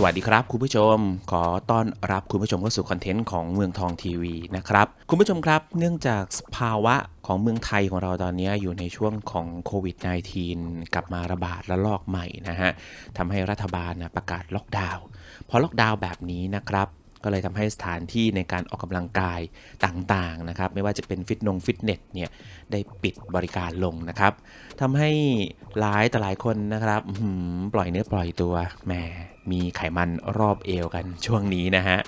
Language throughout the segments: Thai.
สวัสดีครับคุณผู้ชม ขอต้อนรับคุณผู้ชมเข้าสู่คอนเทนต์ของเมืองทองทีวีนะครับ คุณผู้ชมครับเนื่องจากสภาวะของเมืองไทยของเราตอนนี้อยู่ในช่วงของโควิด -19 กลับมาระบาดระลอกใหม่นะฮะทำให้รัฐบาลนะประกาศล็อกดาวน์พอล็อกดาวน์แบบนี้นะครับ ก็เลยทำให้สถานที่ในการออกกำลังกายต่างๆนะครับไม่ว่าจะเป็นฟิตนงฟิตเนสเนี่ยได้ปิดบริการลงนะครับทำให้หลายแต่หลายคนนะครับปล่อยเนื้อปล่อยตัวแหมมีไขมันรอบเอวกันช่วงนี้นะฮะ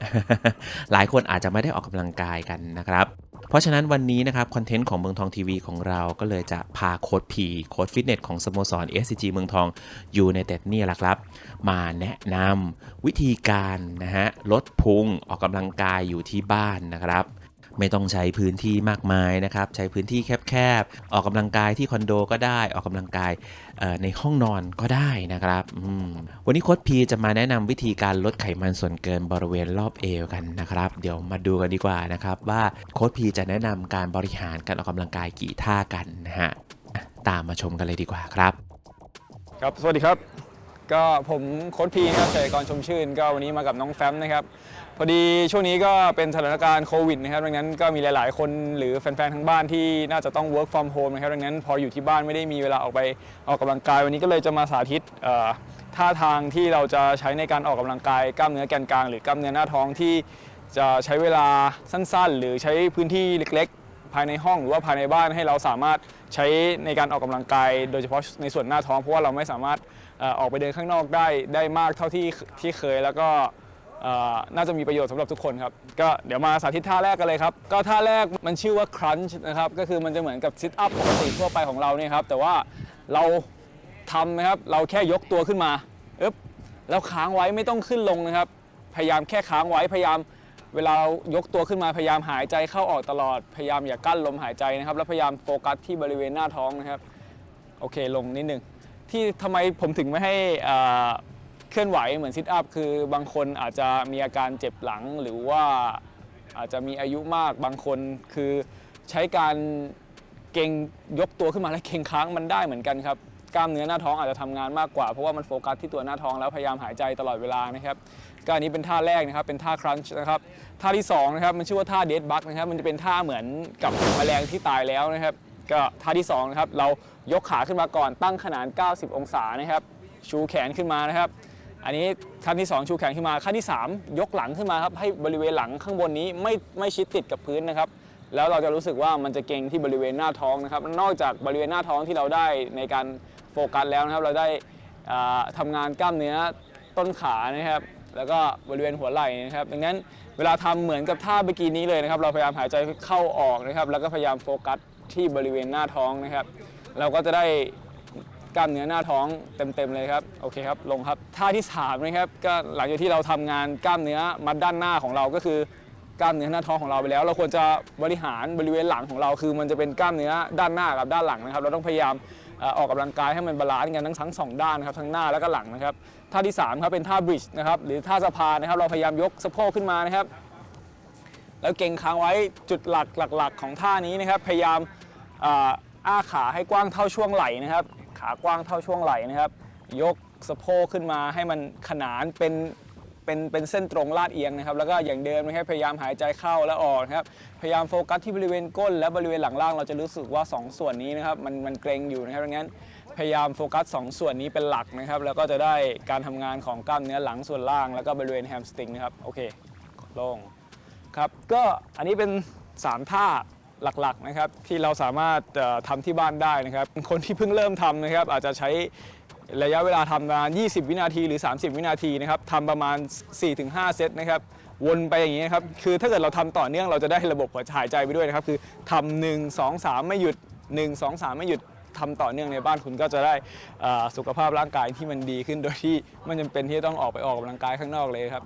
หลายคนอาจจะไม่ได้ออกกำลังกายกันนะครับ เพราะฉะนั้นวันนี้นะครับคอนเทนต์ของเมืองทองทีวีของเราก็เลยจะพาโค้ดพีโค้ดฟิตเนสของสโมสร SCG เมืองทองอยู่ในเต็ดนี่แหละครับ มาแนะนำวิธีการนะฮะลดพุงออกกำลังกายอยู่ที่บ้านนะครับ ไม่ต้องใช้พื้นที่มากมายนะครับ ใช้พื้นที่แคบๆ ออกกำลังกายที่คอนโดก็ได้ ออกกำลังกายในห้องนอนก็ได้นะครับ วันนี้โค้ดพีจะมาแนะนำวิธีการลดไขมันส่วนเกินบริเวณรอบเอวกันนะครับ เดี๋ยวมาดูกันดีกว่านะครับ ว่าโค้ดพีจะแนะนำการบริหารการออกกำลังกายกี่ท่ากันนะฮะ ตามมาชมกันเลยดีกว่าครับ ครับ สวัสดีครับ ก็ผมโค้ชพีนะครับชัยกรชมชื่น ก็วันนี้มากับน้องแฟมนะครับ พอดีช่วงนี้ก็เป็นสถานการณ์โควิดนะครับ ดังนั้นก็มีหลาย ๆ คนหรือแฟน ๆ ทั้งบ้านที่น่าจะต้อง work from home นะครับ ดังนั้นพออยู่ที่บ้านไม่ได้มีเวลาออกไปออกกำลังกาย วันนี้ก็เลยจะมาสาธิตท่าทางที่เราจะใช้ในการออกกำลังกายกล้ามเนื้อแกนกลาง หรือกล้ามเนื้อหน้าท้องที่จะใช้เวลาสั้น ๆ หรือใช้พื้นที่เล็กๆ ภายในห้องหรือว่าภายในบ้านให้เราสามารถใช้ในการออกกำลังกาย โดยเฉพาะในส่วนหน้าท้องเพราะว่าเราไม่สามารถออกไปเดินข้างนอกได้ได้มากเท่าที่ที่เคยแล้วก็น่าจะมีประโยชน์สำหรับทุกคนครับ ก็เดี๋ยวมาสาธิตท่าแรกกันเลยครับ ก็ท่าแรกมันชื่อว่า crunch นะครับ ก็คือมันจะเหมือนกับ sit up ปกติทั่วไปของเราเนี่ยครับ แต่ว่าเราทำนะครับ เราแค่ยกตัวขึ้นมาอึ๊บแล้วค้างไว้ไม่ต้องขึ้นลงนะครับ พยายามแค่ค้างไว้ พยายาม เวลาเรายกตัวขึ้นมาพยายามหายใจเข้าออกตลอด พยายามอย่ากั้นลมหายใจนะครับ แล้วพยายามโฟกัสที่บริเวณหน้าท้องนะครับ โอเคลงนิดนึง ที่ทำไมผมถึงไม่ให้เคลื่อนไหวเหมือนซิทอัพคือบางคนอาจจะมีอาการเจ็บหลังหรือว่าอาจจะมีอายุมากบางคนคือใช้การเก่งยกตัวขึ้นมาแล้วเก่งค้างมันได้เหมือนกันครับ กล้ามเนื้อหน้าท้องอาจจะทำงานมากกว่าเพราะว่ามันโฟกัสที่ตัวหน้าท้องแล้วพยายามหายใจตลอดเวลานะครับก็อันนี้เป็นท่าแรกนะครับเป็นท่าครันช์นะครับท่าที่สองนะครับมันชื่อว่าท่าเดดบักนะครับมันจะเป็นท่าเหมือนกับแมลงที่ตายแล้วนะครับก็ท่าที่สองนะครับเรายกขาขึ้นมาก่อนตั้งขนาน 90 องศานะครับชูแขนขึ้นมานะครับ อันนี้ขั้นที่ 2 ชูแขนขึ้นมาขั้นที่ 3 ยกหลังขึ้นมาครับให้บริเวณหลังข้างบนนี้ไม่ไม่ชิดติดกับพื้นนะครับแล้วเราจะรู้สึกว่ามันจะเกร็งที่บริเวณหน้าท้องนะครับ นอกจากบริเวณหน้าท้องที่เราได้ในการ โฟกัสแล้วนะครับ เราได้ทำางานกล้ามเนื้อต้นขานะครับ แล้วก็บริเวณหัวไหล่นะครับ ดังนั้นเวลาทำเหมือนกับท่าเมื่อกี้นี้เลยนะครับ เราพยายามหายใจเข้าออกนะครับ แล้วก็พยายามโฟกัสที่บริเวณหน้าท้องนะครับ เราก็จะได้กล้ามเนื้อหน้าท้องเต็มๆเลยครับโอเคครับลงครับท่าที่สามนะครับก็หลังจากที่เราทำงานกล้ามเนื้อมัดด้านหน้าของเราก็คือกล้ามเนื้อหน้าท้องของเราไปแล้ว เราควรจะบริหารบริเวณหลังของเราคือ มันจะเป็นกล้ามเนื้อด้านหน้ากับด้านหลังนะครับ เราต้องพยายาม ออออกกำลังกายให้มันบาลานซ์กันทั้งทั้งสองด้านนะครับทั้งหน้าแล้วก็หลังนะครับท่าที่สามครับเป็นท่าบริดจ์นะครับหรือท่าสะพานนะครับเราพยายามยกสะโพกขึ้นมานะครับ แล้วเก่งค้างไว้จุดหลักหลัก ๆ ของท่านี้นะครับ พยายามอ้าขาให้กว้างเท่าช่วงไหล่นะครับ ขากว้างเท่าช่วงไหล่นะครับ ยกสะโพกขึ้นมาให้มันขนานเป็น เป็นเป็นเส้นตรงลาดเอียงนะครับแล้วก็อย่างเดิมนะครับพยายามหายใจเข้าและออกนะครับพยายามโฟกัสที่บริเวณก้นและบริเวณหลังล่างเราจะรู้สึกว่า 2 ส่วนนี้นะครับมันมันเกรงอยู่นะครับดังนั้นพยายามโฟกัส 2 ส่วนนี้เป็นหลักนะครับ แล้วก็จะได้การทำงานของกล้ามเนื้อหลังส่วนล่าง แล้วก็บริเวณแฮมสตริงนะครับโอเคลงครับก็อันนี้เป็น3ท่าหลักๆนะครับที่เราสามารถเอ่อทำที่บ้านได้นะครับ คนที่เพิ่งเริ่มทำนะครับอาจจะใช้ ระยะเวลาทำประมาณ 20 วินาทีหรือ 30 วินาทีนะครับทำประมาณ 4-5 เซตนะครับวนไปอย่างนี้นะครับคือถ้าเกิดเราทำต่อเนื่องเราจะได้ระบบหัวใจหายใจไปด้วยนะครับ คือทำหนึ่งสองสามไม่หยุด 1 2 3 ไม่หยุดทำต่อเนื่องในบ้านคุณก็จะได้สุขภาพร่างกายที่มันดีขึ้นโดยที่ไม่จำเป็นที่จะต้องออกไปออกกำลังกายข้างนอกเลยครับ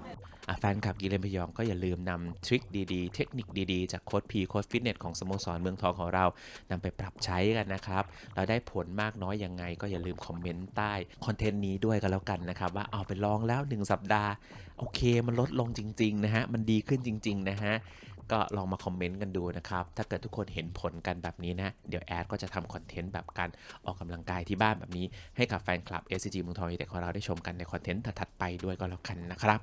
แฟนคลับกีเลนพยองก็อย่าลืมนำทริคดีๆ เทคนิคดีๆ จากโค้ดพีโค้ดฟิตเนสของสโมสรเมืองทองของเรานำไปปรับใช้กันนะครับเราได้ผลมากน้อยยังไง ก็อย่าลืมคอมเมนต์ใต้คอนเทนต์นี้ด้วยกันแล้วกันนะครับ ว่าเอาไปลองแล้ว 1 สัปดาห์ โอเคมันลดลงจริง ๆ นะฮะ มันดีขึ้นจริง ๆ นะฮะ ก็ลองมาคอมเมนต์กันดูนะครับ ถ้าเกิดทุกคนเห็นผลกันแบบนี้นะ เดี๋ยวแอดก็จะทำคอนเทนต์แบบการออกกำลังกายที่บ้านแบบนี้ ให้กับแฟนคลับ SCG เมืองทองยูเต็ดของเราได้ชมกันในคอนเทนต์ถัดไปด้วยก็แล้วกันนะครับ